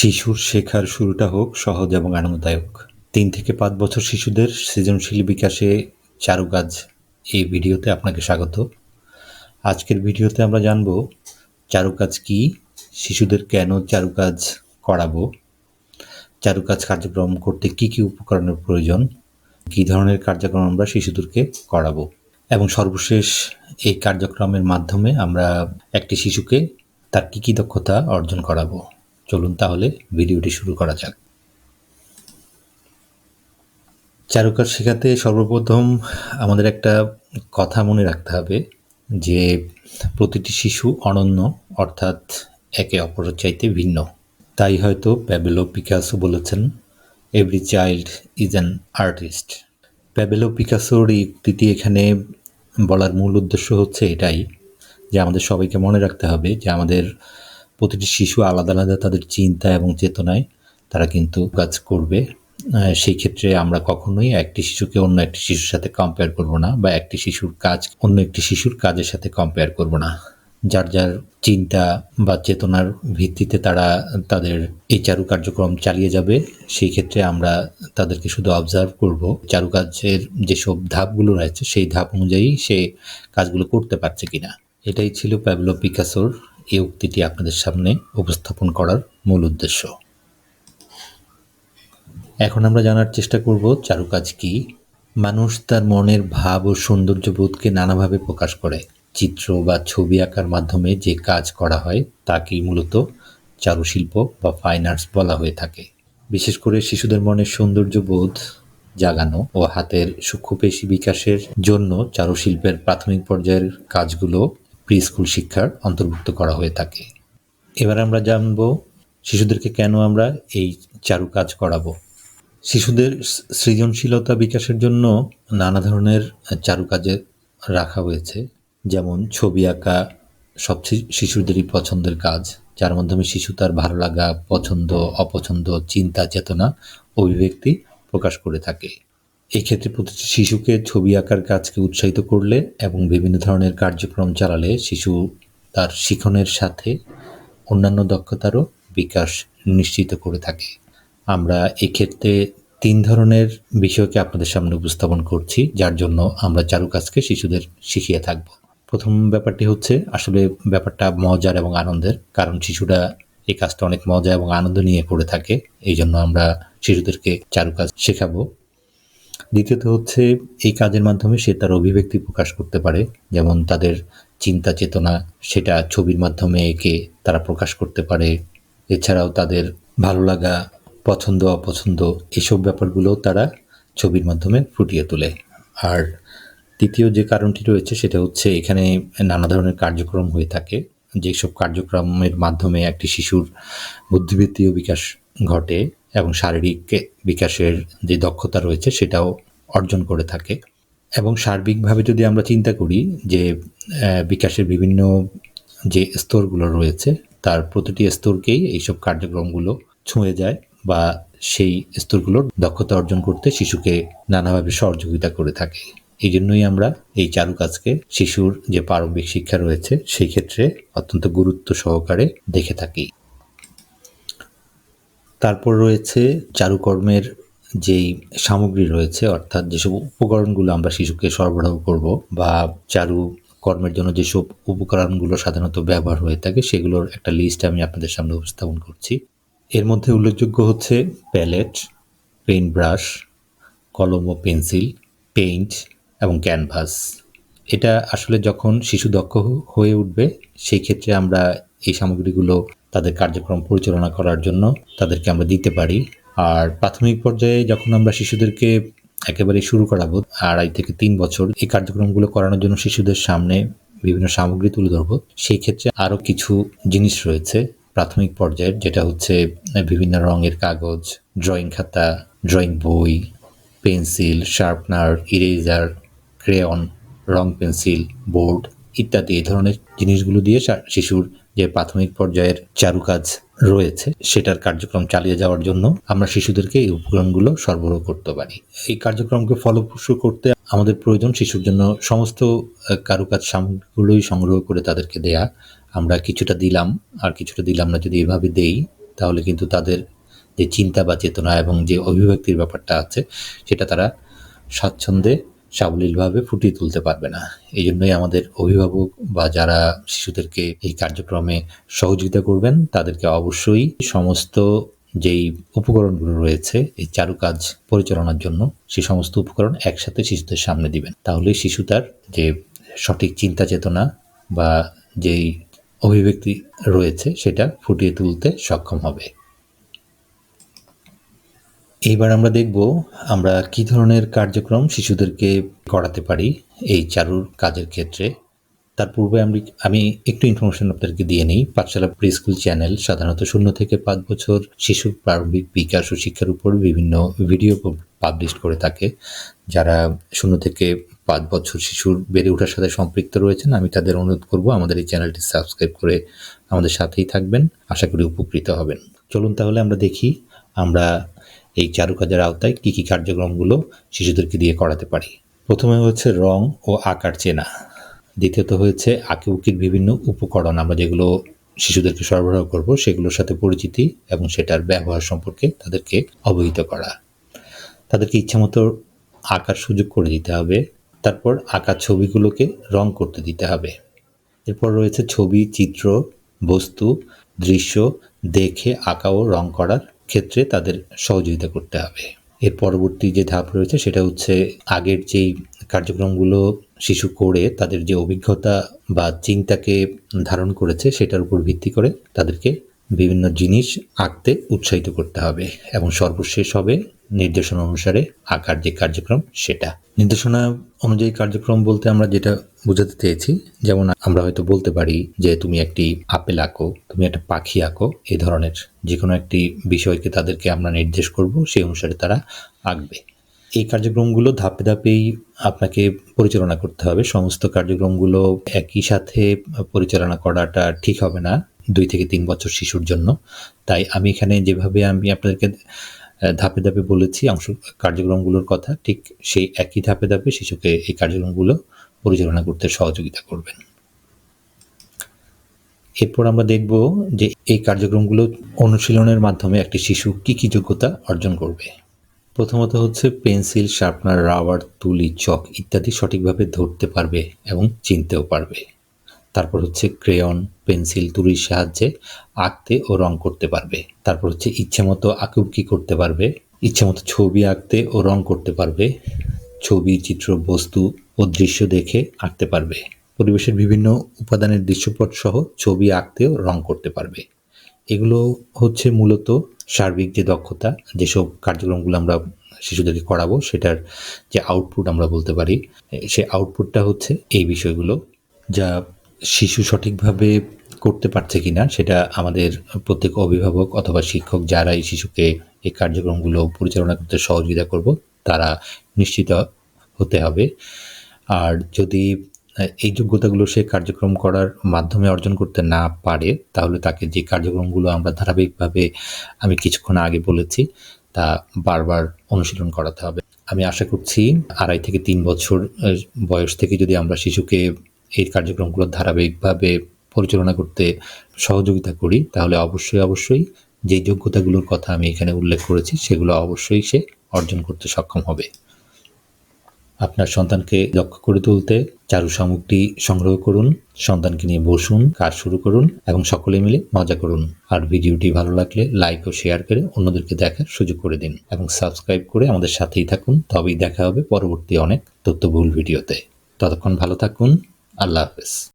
শিশুর শেখার শুরুটা হোক সহজ এবং আনন্দদায়ক। তিন থেকে পাঁচ বছর শিশুদের সৃজনশীল বিকাশে চারুকাজ এই ভিডিওতে আপনাকে স্বাগত। আজকের ভিডিওতে আমরা জানব চারুকাজ কি, শিশুদের কেন চারু চারুকাজ করাবো চারুকাজ কার্যক্রম করতে কি কি উপকরণের প্রয়োজন, কী ধরনের কার্যক্রম আমরা শিশুদেরকে করাবো। এবং সর্বশেষ এই কার্যক্রমের মাধ্যমে আমরা একটি শিশুকে তার কী কী দক্ষতা অর্জন করাবো। চলুন তাহলে ভিডিওটি শুরু করা যাক। চারুকাজ শেখাতে সর্বপ্রথম আমাদের একটা কথা মনে রাখতে হবে যে প্রতিটি শিশু অনন্য, অর্থাৎ একে অপরের চাইতে ভিন্ন। তাই হয়তো প্যাবেলো পিকাসো বলেছেন every child is an artist Pablo পিকাসোর এই উক্তিটি এখানে বলার মূল উদ্দেশ্য হচ্ছে এটাই, যে আমাদের সবাইকে মনে রাখতে হবে যে আমাদের প্রতিটি শিশু আলাদা আলাদা তাদের চিন্তা এবং চেতনায় তারা কিন্তু কাজ করবে। সেই ক্ষেত্রে আমরা কখনোই একটি শিশুকে অন্য একটি শিশুর সাথে কম্পেয়ার করব না বা একটি শিশুর কাজ, অন্য একটি শিশুর কাজের সাথে কম্পেয়ার করব না। যার যার চিন্তা বা চেতনার ভিত্তিতে তারা তাদের এই চারু কার্যক্রম চালিয়ে যাবে, সেই ক্ষেত্রে আমরা তাদেরকে শুধু অবজার্ভ করব। চারুকাজের যেসব ধাপগুলো রয়েছে, সেই ধাপ অনুযায়ী সে কাজগুলো করতে পারছে কিনা। এটাই ছিল প্যাবলো পিকাসোর এই উক্তিটি আপনাদের সামনে উপস্থাপন করার মূল উদ্দেশ্য। এখন আমরা জানার চেষ্টা করব চারুকাজ কি? মানুষ তার মনের ভাব ও সৌন্দর্যবোধকে নানাভাবে প্রকাশ করে। চিত্র বা ছবি আঁকার মাধ্যমে যে কাজ করা হয়, তাকেই মূলত চারুশিল্প বা ফাইন আর্টস বলা হয়ে থাকে। বিশেষ করে শিশুদের মনের সৌন্দর্যবোধ জাগানো ও হাতের সূক্ষ্মপেশি বিকাশের জন্য চারুশিল্পের প্রাথমিক পর্যায়ের কাজগুলো প্রি স্কুল শিক্ষার অন্তর্ভুক্ত করা হয়ে থাকে। এবার আমরা জানব, শিশুদেরকে কেন আমরা এই চারু কাজ করাবো? শিশুদের সৃজনশীলতা বিকাশের জন্য নানা ধরনের চারুকাজে রাখা হয়েছে। যেমন ছবি আঁকা সব শিশুদেরই পছন্দের কাজ। যার মাধ্যমে শিশু তার ভালো লাগা, পছন্দ, অপছন্দ, চিন্তা, চেতনা, অভিব্যক্তি প্রকাশ করে থাকে। এই ক্ষেত্রে প্রতিটি শিশুকে ছবি আঁকার কাজকে উৎসাহিত করলে এবং বিভিন্ন ধরনের কার্যক্রম চালালে শিশু তার শিখনের সাথে অন্যান্য দক্ষতারও বিকাশ নিশ্চিত করে থাকে। আমরা এক্ষেত্রে তিন ধরনের বিষয়কে আপনাদের সামনে উপস্থাপন করছি, যার জন্য আমরা চারুকাজকে শিশুদের শিখিয়ে থাকব। প্রথম ব্যাপারটি হচ্ছে, আসলে ব্যাপারটা মজার এবং আনন্দের, কারণ শিশুরা এই কাজটা অনেক মজা এবং আনন্দ নিয়ে করে থাকে। এই জন্য আমরা শিশুদেরকে চারুকাজ শেখাবো। দ্বিতীয়ত হচ্ছে, এই কাজের মাধ্যমে সে তার অভিব্যক্তি প্রকাশ করতে পারে। যেমন তাদের চিন্তা চেতনা, সেটা ছবির মাধ্যমে এঁকে তারা প্রকাশ করতে পারে। এছাড়াও তাদের ভালো লাগা, পছন্দ, অপছন্দ, এসব ব্যাপারগুলো তারা ছবির মাধ্যমে ফুটিয়ে তোলে। আর তৃতীয় যে কারণটি রয়েছে, সেটা হচ্ছে এখানে নানা ধরনের কার্যক্রম হয়ে থাকে। যেসব কার্যক্রমের মাধ্যমে একটি শিশুর বুদ্ধিবৃত্তীয় বিকাশ ঘটে। এবং শারীরিক বিকাশের যে দক্ষতা রয়েছে সেটাও অর্জন করে থাকে। এবং সার্বিকভাবে যদি আমরা চিন্তা করি যে বিকাশের বিভিন্ন যে স্তরগুলো রয়েছে, তার প্রতিটি স্তরকেই এইসব কার্যক্রমগুলো ছুঁয়ে যায় বা সেই স্তরগুলোর দক্ষতা অর্জন করতে শিশুকে নানাভাবে সহযোগিতা করে থাকে। এই জন্যই আমরা এই চারুকাজকে শিশুর যে প্রারম্ভিক শিক্ষা রয়েছে, সেই ক্ষেত্রে অত্যন্ত গুরুত্ব সহকারে দেখে থাকি। তারপর রয়েছে চারুকর্মের যেই সামগ্রী রয়েছে, অর্থাৎ যেসব উপকরণগুলো আমরা শিশুকে সরবরাহ করব বা চারু কর্মের জন্য যেসব উপকরণগুলো সাধারণত ব্যবহার হয়ে থাকে, সেগুলোর একটা লিস্ট আমি আপনাদের সামনে উপস্থাপন করছি। এর মধ্যে উল্লেখযোগ্য হচ্ছে প্যালেট পেইন্ট ব্রাশ কলম ও পেন্সিল পেইন্ট এবং ক্যানভাস এটা আসলে যখন শিশু দক্ষ হয়ে উঠবে, সেই ক্ষেত্রে আমরা এই সামগ্রীগুলো তাদের কার্যক্রম পরিচালনা করার জন্য তাদেরকে আমরা দিতে পারি। আর প্রাথমিক পর্যায়ে যখন আমরা শিশুদেরকে একেবারে শুরু করাবো, আড়াই থেকে তিন বছর, এই কার্যক্রমগুলো করানোর জন্য শিশুদের সামনে বিভিন্ন সামগ্রী তুলে ধরবো। সেই ক্ষেত্রে আরও কিছু জিনিস রয়েছে প্রাথমিক পর্যায়ের, যেটা হচ্ছে বিভিন্ন রঙের কাগজ, ড্রয়িং খাতা, ড্রয়িং বই, পেন্সিল, শার্পনার, ইরেজার, ক্রেয়ন, রং পেন্সিল, বোর্ড ইত্যাদি, এই ধরনের জিনিসগুলো দিয়ে শিশুর যে প্রাথমিক পর্যায়ের চারুকাজ রয়েছে, সেটার কার্যক্রম চালিয়ে যাওয়ার জন্য আমরা শিশুদেরকে এই উপকরণগুলো সরবরাহ করতে পারি। এই কার্যক্রমকে ফলপ্রসূ করতে আমাদের প্রয়োজন শিশুর জন্য সমস্ত কারুকাজ সামগ্রীগুলোই সংগ্রহ করে তাদেরকে দেয়া। আমরা কিছুটা দিলাম, আর কিছুটা দিলাম না যদি এভাবে দেই, তাহলে কিন্তু তাদের যে চিন্তা বা চেতনা এবং যে অভিব্যক্তির ব্যাপারটা আছে, সেটা তারা স্বাচ্ছন্দ্যে সাবলীলভাবে ফুটিয়ে তুলতে পারবে না। এই জন্যই আমাদের অভিভাবক বা যারা শিশুদেরকে এই কার্যক্রমে সহযোগিতা করবেন, তাদেরকে অবশ্যই সমস্ত যেই উপকরণগুলো রয়েছে, এই চারুকাজ পরিচালনার জন্য সেই সমস্ত উপকরণ একসাথে শিশুদের সামনে দিবেন। তাহলে শিশু তার যে সঠিক চিন্তা চেতনা বা যেই অভিব্যক্তি রয়েছে, সেটা ফুটিয়ে তুলতে সক্ষম হবে। এইবার আমরা দেখব আমরা কি ধরনের কার্যক্রম শিশুদেরকে করাতে পারি এই চারুর কাজের ক্ষেত্রে। তার পূর্বে আমি আমি একটু ইনফরমেশন আপনাদেরকে দিয়ে নিই। পাঠশালা প্রি স্কুল চ্যানেল সাধারণত শূন্য থেকে পাঁচ বছর শিশুর প্রারম্ভিক বিকাশ ও শিক্ষার উপর বিভিন্ন ভিডিও পাবলিশ করে থাকে। যারা শূন্য থেকে পাঁচ বছর শিশুর বেড়ে ওঠার সাথে সম্পৃক্ত রয়েছেন, আমি তাদের অনুরোধ করব আমাদের এই চ্যানেলটি সাবস্ক্রাইব করে আমাদের সাথেই থাকবেন। আশা করি উপকৃত হবেন। চলুন তাহলে আমরা দেখি আমরা এই চারুকাজের আওতায় কী কী কার্যক্রমগুলো শিশুদেরকে দিয়ে করাতে পারি? প্রথমে হচ্ছে রং ও আকার চেনা। দ্বিতীয়ত হয়েছে আঁকিবুকির বিভিন্ন উপকরণ আমরা যেগুলো শিশুদেরকে সরবরাহ করব, সেগুলোর সাথে পরিচিতি এবং সেটার ব্যবহার সম্পর্কে তাদেরকে অবহিত করা। তাদেরকে ইচ্ছামতো আঁকার সুযোগ করে দিতে হবে। তারপর আঁকা ছবিগুলোকে রং করতে দিতে হবে। এরপর রয়েছে ছবি, চিত্র, বস্তু, দৃশ্য, দেখে, আঁকা ও রং করার ক্ষেত্রে তাদের সহযোগিতা করতে হবে। এর পরবর্তী যে ধাপ রয়েছে সেটা হচ্ছে আগের যেই কার্যক্রমগুলো শিশু করে তাদের যে অভিজ্ঞতা বা চিন্তাকে ধারণ করেছে সেটার উপর ভিত্তি করে তাদেরকে বিভিন্ন জিনিস আঁকতে উৎসাহিত করতে হবে এবং সর্বশেষ হবে নির্দেশনা অনুসারে আঁকার যে কার্যক্রম সেটা। নির্দেশনা অনুযায়ী কার্যক্রম বলতে আমরা যেটা বোঝাতে চেয়েছি। যেমন আমরা হয়তো বলতে পারি যে তুমি একটি আপেল আঁকো, তুমি একটা পাখি আঁকো এই ধরনের যে কোনো একটি বিষয়কে তাদেরকে আমরা নির্দেশ করব, সেই অনুসারে তারা আঁকবে। এই কার্যক্রমগুলো ধাপে ধাপেই আপনাকে পরিচালনা করতে হবে। সমস্ত কার্যক্রমগুলো একই সাথে পরিচালনা করাটা ঠিক হবে না, দুই থেকে তিন বছর শিশুর জন্য। তাই আমি এখানে যেভাবে আমি আপনাদেরকে ধাপে ধাপে বলেছি, অংশ কার্যক্রমগুলোর কথা, ঠিক সেই একই ধাপে ধাপে শিশুকে এই কার্যক্রমগুলো পরিচালনা করতে সহযোগিতা করবেন। এরপর আমরা দেখব যে এই কার্যক্রমগুলো অনুশীলনের মাধ্যমে একটি শিশু কী কী যোগ্যতা অর্জন করবে। প্রথমত হচ্ছে পেন্সিল, শার্পনার, রাবার, তুলি, চক ইত্যাদি সঠিকভাবে ধরতে পারবে এবং চিনতেও পারবে। তারপর হচ্ছে ক্রেয়ন, পেন্সিল, তুলির সাহায্যে আঁকতে ও রং করতে পারবে। তারপর হচ্ছে ইচ্ছে মতো আঁকুকি করতে পারবে। ইচ্ছে মতো ছবি আঁকতে ও রং করতে পারবে। ছবি, চিত্র, বস্তু ও দৃশ্য দেখে আঁকতে পারবে। পরিবেশের বিভিন্ন উপাদানের দৃশ্যপট সহ ছবি আঁকতেও রং করতে পারবে। এগুলো হচ্ছে মূলত সার্বিক যে দক্ষতা, যেসব কার্যক্রমগুলো আমরা শিশুদেরকে করাবো, সেটার যে আউটপুট আমরা বলতে পারি, সে আউটপুটটা হচ্ছে এই বিষয়গুলো, যা শিশু সঠিকভাবে করতে পারছে কিনা, সেটা আমাদের প্রত্যেক অভিভাবক অথবা শিক্ষক যারা এই শিশুকে এই কার্যক্রমগুলো পরিচালনা করতে সহযোগিতা করব, তারা নিশ্চিত হতে হবে। আর যদি এই যোগ্যতাগুলো সে কার্যক্রম করার মাধ্যমে অর্জন করতে না পারে, তাহলে তাকে যে কার্যক্রমগুলো আমরা ধারাবাহিকভাবে আমি কিছুক্ষণ আগে বলেছি, তা বারবার অনুশীলন করাতে হবে। আমি আশা করছি আড়াই থেকে তিন বছর বয়স থেকে যদি আমরা শিশুকে এই কার্যক্রমগুলো ধারাবাহিকভাবে পরিচালনা করতে সহযোগিতা করি, তাহলে অবশ্যই অবশ্যই যে যোগ্যতাগুলোর কথা আমি এখানে উল্লেখ করেছি, সেগুলো অবশ্যই সে অর্জন করতে সক্ষম হবে। আপনার সন্তানকে লক্ষ্য করে তুলতে চারু সামগ্রী সংগ্রহ করুন, সন্তানকে নিয়ে বসুন, কাজ শুরু করুন এবং সকলে মিলে মজা করুন। আর ভিডিওটি ভালো লাগলে লাইক ও শেয়ার করে অন্যদেরকে দেখার সুযোগ করে দিন এবং সাবস্ক্রাইব করে আমাদের সাথেই থাকুন। তবেই দেখা হবে পরবর্তী অনেক তথ্যবহুল ভিডিওতে। ততক্ষণ ভালো থাকুন। আল্লাহ হাফেজ।